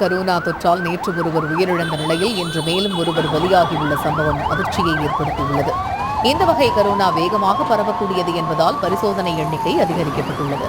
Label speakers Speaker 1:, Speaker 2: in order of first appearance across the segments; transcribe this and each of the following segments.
Speaker 1: Corona தொற்றால் நேற்று ஒருவர் உயிரிழந்த நிலையில் இன்று மேலும் ஒருவர் பலியாகியுள்ள சம்பவம் அதிர்ச்சியை ஏற்படுத்தியுள்ளது. இந்த வகை கரோனா வேகமாக பரவக்கூடியது என்பதால் பரிசோதனை எண்ணிக்கை அதிகரிக்கப்பட்டுள்ளது.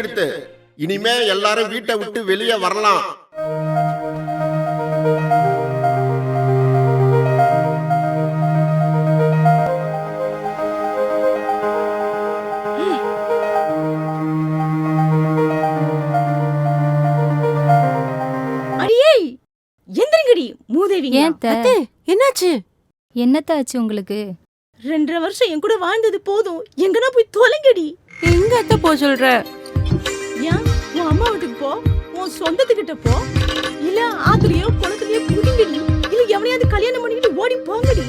Speaker 2: எடுத்து இனிமே எல்லாரும் வீட்டை விட்டு வெளியே வரலாம்.
Speaker 3: அடியே எந்திரிங்கடி மூதேவி
Speaker 4: ஏன் அத்தை?
Speaker 3: அத்தை என்னாச்சு?
Speaker 4: என்னத்த ஆச்சு உங்களுக்கு?
Speaker 3: ரெண்டரை வருஷம் என் கூட வாழ்ந்தது போதும். எங்கனா போய் தொலைங்கடி.
Speaker 5: எங்க அத்தை போ சொல்ற?
Speaker 3: உன் அம்மா வீட்டுக்கு போ உன் சொந்தத்துக்கிட்ட போ. இல்ல ஆத்துலயோ குளத்துலயோ குதிங்கடி இல்ல எவனையாவது கல்யாணம் பண்ணிக்கிட்டு ஓடி போங்கடி.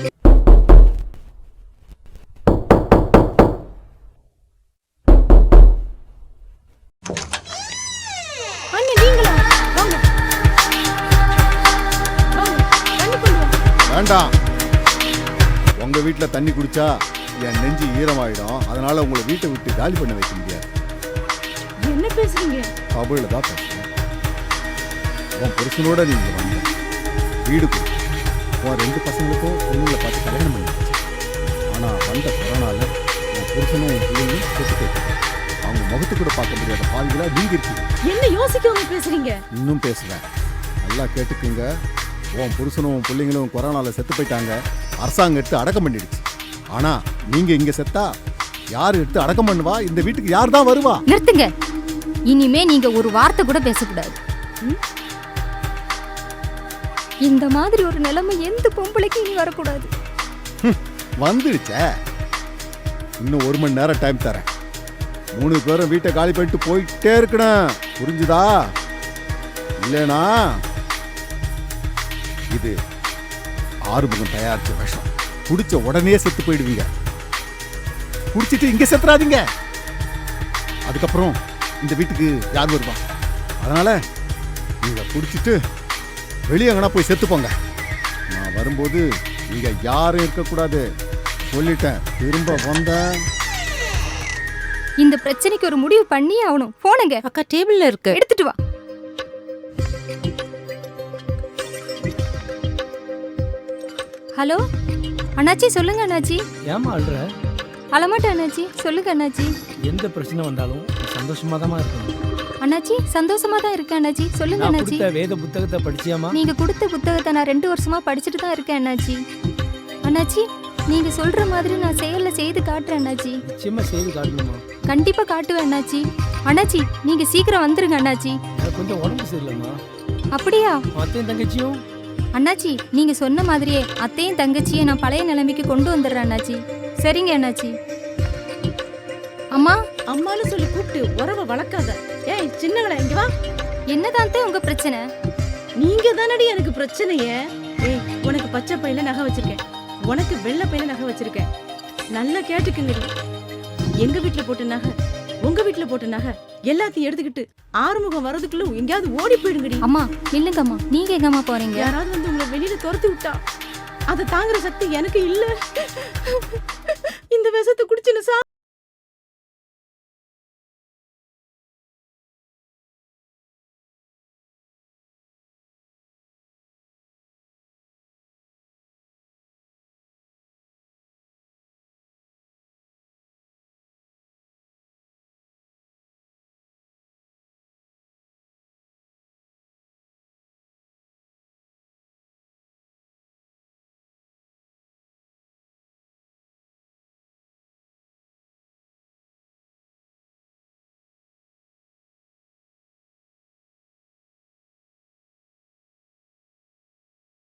Speaker 6: வேண்டாம். உங்க வீட்ல தண்ணி குடிச்சா என் நெஞ்சு ஈரமாயிடும். அதனால உங்களை வீட்டை விட்டு காலி பண்ண வைக்க முடியாது.
Speaker 3: என்ன பேசுறீங்க?
Speaker 6: தமிழ்ல தான் பேசுறேன் உன் புருஷனோட நீங்க வந்த வீடு. உன் ரெண்டு பசங்களுக்கும் பொண்ணுங்களை பார்த்து கல்யாணம் பண்ணி வச்சு. ஆனா வந்த கொரோனால உன் புருஷனும் உன் பிள்ளைங்களும் செத்து போயிட்டாங்க. அவங்க முகத்து கூட பார்க்க முடியாத பாவிகளா நீங்க இருக்கீங்க.
Speaker 3: என்ன யோசிக்காம பேசுறீங்க?
Speaker 6: இன்னும் பேசுவேன் நல்லா கேட்டுக்குங்க. உன் புருஷனும் உன் பிள்ளைங்களும் கொரோனால செத்து போயிட்டாங்க. அரசாங்கம் எடுத்து அடக்கம் பண்ணிடுச்சு. ஆனா நீங்க இங்க செத்தா யார் எடுத்து அடக்கம் பண்ணுவா? இந்த வீட்டுக்கு யார் தான் வருவா?
Speaker 4: நிறுத்துங்க. இனிமே நீங்க ஒரு வார்த்தை கூட பேசக்கூடாது. ம்? இந்த மாதிரி ஒரு நிலைமை எந்த பொம்பளைக்கு இனி வரக்கூடாது.
Speaker 6: வந்துடுச்சே. இன்னும் ஒரு மணி நேரம் டைம் தரேன். மூணு பேரும் வீட்டை காலி பண்ணிட்டு போயிட்டே இருக்கணும். புரிஞ்சுதா? இல்லைனா இது ஆறுமுகம் தயாரிச்ச விஷம். குடிச்ச உடனே செத்து போயிடுவீங்க. குடிச்சிட்டு இங்கே செத்துறாதீங்க. அதுக்கப்புறம் இந்த வீட்டுக்கு யார் வருவா? அதனால நீங்க குடிச்சிட்டு வெளியே எங்கனா போய் செத்து போங்க நான் வரும்போது இங்க யாரும் இருக்கக்கூடாது. சொல்லிட்டேன். திரும்ப வந்தேன்.
Speaker 4: இந்த பிரச்சனைக்கு ஒரு முடிவு பண்ணி ஆகணும். போனுங்க.
Speaker 3: அக்கா டேபிள்ல இருக்கு.
Speaker 4: எடுத்துட்டு வா. ஹலோ அண்ணாச்சி சொல்லுங்க அண்ணாச்சி.
Speaker 5: ஏமா அழுற?
Speaker 4: அழமாட்டேன் அண்ணாச்சி. சொல்லுங்க அண்ணாச்சி.
Speaker 5: எந்த பிரச்சனை வந்தாலும் சந்தோஷமா தான் இருக்கணும்.
Speaker 4: அண்ணாச்சி சந்தோஷமா தான் இருக்கேன் அண்ணாச்சி. சொல்லுங்க
Speaker 5: நான்
Speaker 4: அண்ணாச்சி.
Speaker 5: கொடுத்த வேத புத்தகத்தை படிச்சியாமா
Speaker 4: நீங்க கொடுத்த புத்தகத்தை நான் ரெண்டு வருஷமா படிச்சுட்டு தான் இருக்கேன் அண்ணாச்சி. அண்ணாச்சி நீங்க சொல்ற மாதிரி நான் செயல்ல செய்து காட்டுறேன் அண்ணாச்சி.
Speaker 5: நிச்சயமா செய்து காட்டணுமா
Speaker 4: கண்டிப்பா காட்டுவேன் அண்ணாச்சி. அண்ணாச்சி நீங்க சீக்கிரம் வந்துருங்க அண்ணாச்சி.
Speaker 5: எனக்கு கொஞ்சம் உடம்பு சரியில்லைம்மா.
Speaker 4: அப்படியா?
Speaker 5: அத்தையும் தங்கச்சியும்?
Speaker 4: அண்ணாச்சி நீங்க சொன்ன மாதிரியே அத்தையும் தங்கச்சியை நான் பழைய நிலைமைக்கு கொண்டு வந்துடுறேன் அண்ணாச்சி. சரிங்க அண்ணாச்சி. அம்மா
Speaker 3: அம்மான்னு சொல்லி கூப்பிட்டு உறவை வளர்க்காத. ஏய் சின்னவள இங்க வா.
Speaker 4: என்னதான் உங்க பிரச்சனை?
Speaker 3: நீங்க தானடி எனக்கு பிரச்சனையே. ஏய் உனக்கு பச்சை பையில நகை வச்சிருக்கேன். உனக்கு வெள்ளை பையில நகை வச்சிருக்கேன். நல்லா கேட்டுக்குங்கடி எங்க வீட்ல போட்ட நகை உங்க வீட்ல போட்ட நகை எல்லாத்தையும் எடுத்துக்கிட்டு ஆறுமுகம் வர்றதுக்குள்ள எங்கேயாவது ஓடி போயிடுங்கடி.
Speaker 4: அம்மா நில்லுங்கம்மா. நீங்க எங்கம்மா போறீங்க?
Speaker 3: யாராவது வந்து உங்களை வெளியில துரத்தி விட்டா அதை தாங்குற சக்தி எனக்கு இல்ல. இந்த விஷத்தை குடிச்சுன்னு சா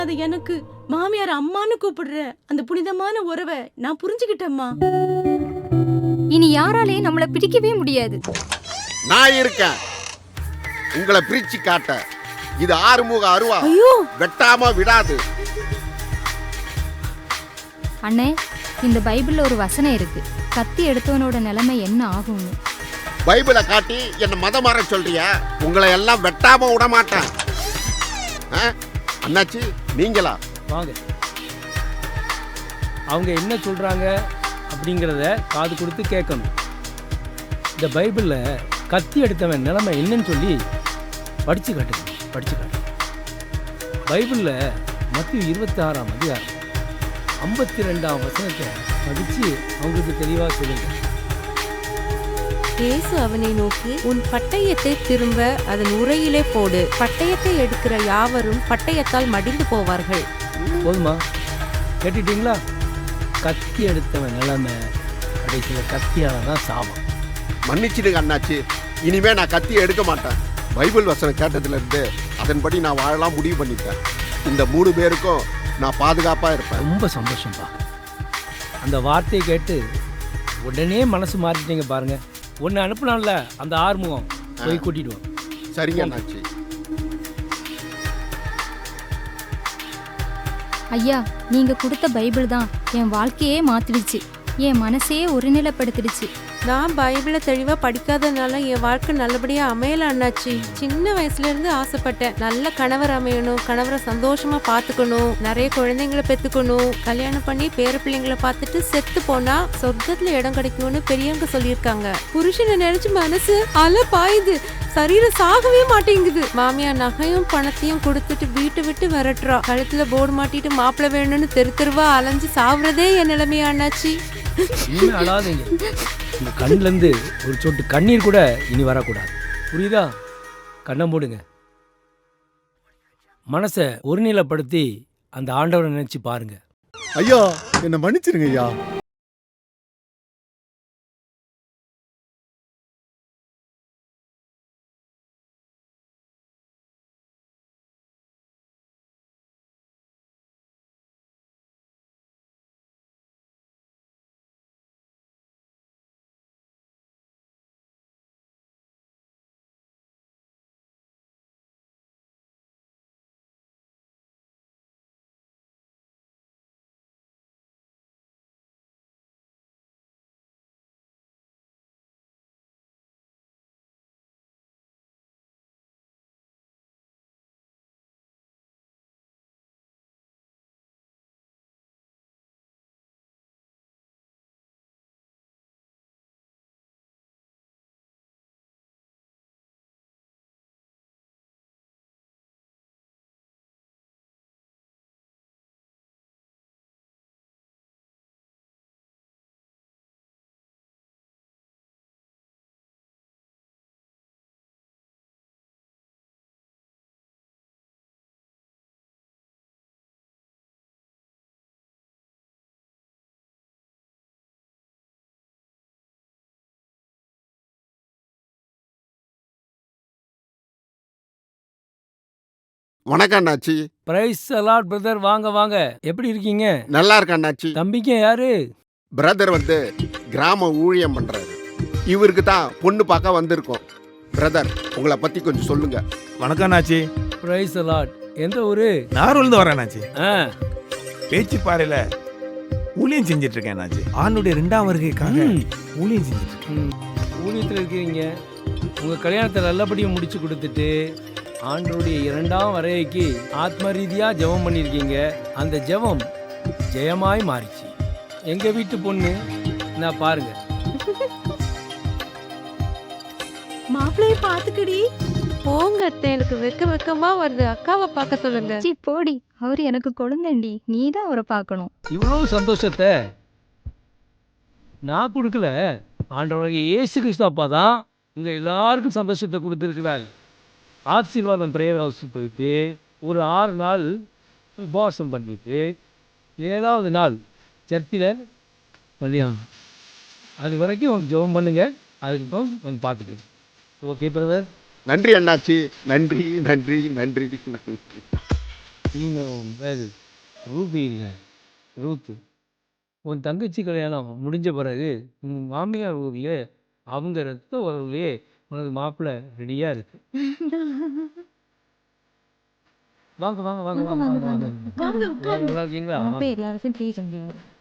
Speaker 3: அது எனக்கு மாமியார் அம்மான்னு கூப்பிடுற அந்த புனிதமான உறவை நான் புரிஞ்சுக்கிட்டேம்மா.
Speaker 4: இனி யாராலையும் நம்மள பிடிக்கவே முடியாது.
Speaker 2: நான் இருக்கேன். உங்களை பிரிச்சு காட்ட. இது ஆறுமுக அருவா.
Speaker 3: ஐயோ!
Speaker 2: வெட்டாம விடாது.
Speaker 4: அண்ணே இந்த பைபிள்ல ஒரு வசனம் இருக்கு. கத்தி எடுத்தவனோட நிலைமை என்ன ஆகும்னு.
Speaker 2: பைபிளை காட்டி என்ன மதம் மாற சொல்றியா? உங்களை எல்லாம் வெட்டாம விட மாட்டேன் ஆ? அண்ணாச்சி நீங்களா?
Speaker 5: வாங்க. அவங்க என்ன சொல்றாங்க அப்படிங்கிறத காது கொடுத்து கேட்கணும். இந்த பைபிள்ல கத்தி எடுத்தவன் நிலைமை என்னன்னு சொல்லி படிச்சு காட்டுங்க படிச்சு காட்டு பைபிள்ல மத்திய இருபத்தி ஆறாம் அதிகாரம் ஐம்பத்தி ரெண்டாம் வசனத்தை படிச்சு அவங்களுக்கு தெளிவா சொல்லுங்க.
Speaker 7: இயேசு அவனை நோக்கி உன் பட்டயத்தை திரும்ப அதன் உரையிலே போடு. பட்டயத்தை எடுக்கிற யாவரும் பட்டயத்தால் மடிந்து போவார்கள்.
Speaker 5: போதுமா? கேட்டுட்டீங்களா? கத்தி எடுத்தவன் நிலைமை கடைசியில் கத்தியால தான் சாவான்.
Speaker 2: மன்னிச்சிடுங்க அண்ணாச்சி. இனிமே நான் கத்தி எடுக்க மாட்டேன். பைபிள் வசனம் கேட்டதுல இருந்து அதன்படி நான் வாழலாம் முடிவு பண்ணிட்டேன். இந்த மூணு பேருக்கும் நான் பாதுகாப்பா இருப்பேன்.
Speaker 5: ரொம்ப சந்தோஷம்பா. அந்த வார்த்தையை கேட்டு உடனே மனசு மாறிட்டீங்க பாருங்க. ஒன்று அனுப்புனான்ல அந்த ஆறுமுகம். போய் கூட்டிட்டு வா.
Speaker 2: சரிங்க அண்ணாச்சி.
Speaker 4: ஐயா நீங்க கொடுத்த பைபிள் தான் என் வாழ்க்கையே மாத்திடுச்சு. என் மனசையே ஒருநிலைப்படுத்திடுச்சு.
Speaker 7: நான் பைபிளை தெளிவா படிக்காதனால என் வாழ்க்கை நல்லபடியா அமையல அண்ணாச்சி. சின்ன வயசுல இருந்து ஆசைப்பட்டேன். நல்ல கணவர் அமையணும் கணவரை சந்தோஷமா பாத்துக்கணும் நிறைய குழந்தைங்களை பெத்துக்கணும் கல்யாணம் பண்ணி பேர பிள்ளைங்களை பார்த்துட்டு செத்து போனா சொர்க்கத்துல இடம் கிடைக்கும்னு பெரியவங்க சொல்லியிருக்காங்க. புருஷனை நினைச்சு மனசு அல பாயுது சரீரம் சாகவே மாட்டேங்குது. மாமியார் நகையும் பணத்தையும் கொடுத்துட்டு வீட்டை விட்டு விரட்டுறா. கழுத்துல போர்டு மாட்டிட்டு மாப்பிள்ளை வேணும்னு தெரு தெருவா அலைஞ்சு சாவுறதே என் நிலைமையா அண்ணாச்சி?
Speaker 5: இனிமே அழாதீங்க. இந்த கண்ணிலேருந்து ஒரு சொட்டு கண்ணீர் கூட இனி வரக்கூடாது. புரியுதா? கண்ணை மூடுங்க மனசை ஒருநிலைப்படுத்தி அந்த ஆண்டவரை நினச்சி பாருங்கள்
Speaker 6: ஐயா என்னை மன்னிச்சிருங்க ஐயா.
Speaker 2: வணக்கம் அண்ணாச்சி.
Speaker 5: பிரைஸ் அலாட் பிரதர் வாங்க வாங்க. எப்படி இருக்கீங்க?
Speaker 2: நல்லா இருக்க அண்ணாச்சி.
Speaker 5: தம்பிங்க யாரு?
Speaker 2: பிரதர் வந்து கிராம ஊழியம் பண்றாரு. இவருக்கு தான் பொண்ணு பார்க்க வந்திருக்கோம். பிரதர் உங்களை பத்தி கொஞ்சம் சொல்லுங்க.
Speaker 8: வணக்கம் அண்ணாச்சி.
Speaker 5: பிரைஸ் அலாட் எந்த ஊரு?
Speaker 8: நாரூர்லேருந்து வரேன் அண்ணாச்சி.
Speaker 5: ஆ.
Speaker 8: பேச்சுப்பாறையில் ஊழியம் செஞ்சுட்டு இருக்கேன் அண்ணாச்சி. ஆணுடைய ரெண்டாம் வருகைக்காக
Speaker 5: ம்.
Speaker 8: ஊழியம் செஞ்சுட்டு இருக்கேன்
Speaker 5: ம். ஊழியத்தில் இருக்கிறீங்க. உங்கள் கல்யாணத்தை நல்லபடியாக முடிச்சு கொடுத்துட்டு ஆண்டருடைய இரண்டாம் வரையைக்கு ஆத்ம ரீதியாக ஜெபம் பண்ணியிருக்கீங்க அந்த ஜெபம் ஜெயமாய் மாறிச்சு. எங்கள் வீட்டு பொண்ணு? நான் பாருங்க.
Speaker 3: மாப்பிள்ளைய பாத்துக்கடி
Speaker 7: போங்க அத்தை எனக்கு வெக்க வெக்கமா வருது. அக்காவை பார்க்க சொல்லுங்க.
Speaker 4: சி போடி. அவர் எனக்கு குழந்தைண்டி. நீ தான் அவரை பார்க்கணும்.
Speaker 5: இவ்வளோ சந்தோஷத்தை நான் கொடுக்கல. ஆண்டவராகிய இயேசு கிறிஸ்து அப்பா தான் இங்கே எல்லாருக்கும் சந்தோஷத்தை கொடுத்துருக்கிறார். ஆசீர்வாதம் பிரேயர் ஹவுஸ் போயிட்டு ஒரு ஆறு நாள் உபவாசம் பண்ணிட்டு ஏழாவது நாள் சர்ச்சில் கல்யாணம். அது வரைக்கும் ஜெபம் பண்ணுங்க அதுக்கப்புறம் வந்து பார்த்துட்டு ஓகே பிரதர்
Speaker 2: நன்றி அண்ணாச்சி. நன்றி நன்றி நன்றி.
Speaker 5: நீங்கள் ரூபி இல்லை ரூத்து. உன் தங்கச்சி கல்யாணம் முடிஞ்ச பிறகு உன் மாமியார் ஊர்லேயே அவங்க ரத்த உறவுலையே உனக்கு மாப்பிள்ளை ரெடியாக இருக்கு. வாங்க வாங்க வாங்க வாங்க வாங்க வாங்க. நல்லா இருக்கீங்களா
Speaker 3: எல்லாருக்கும்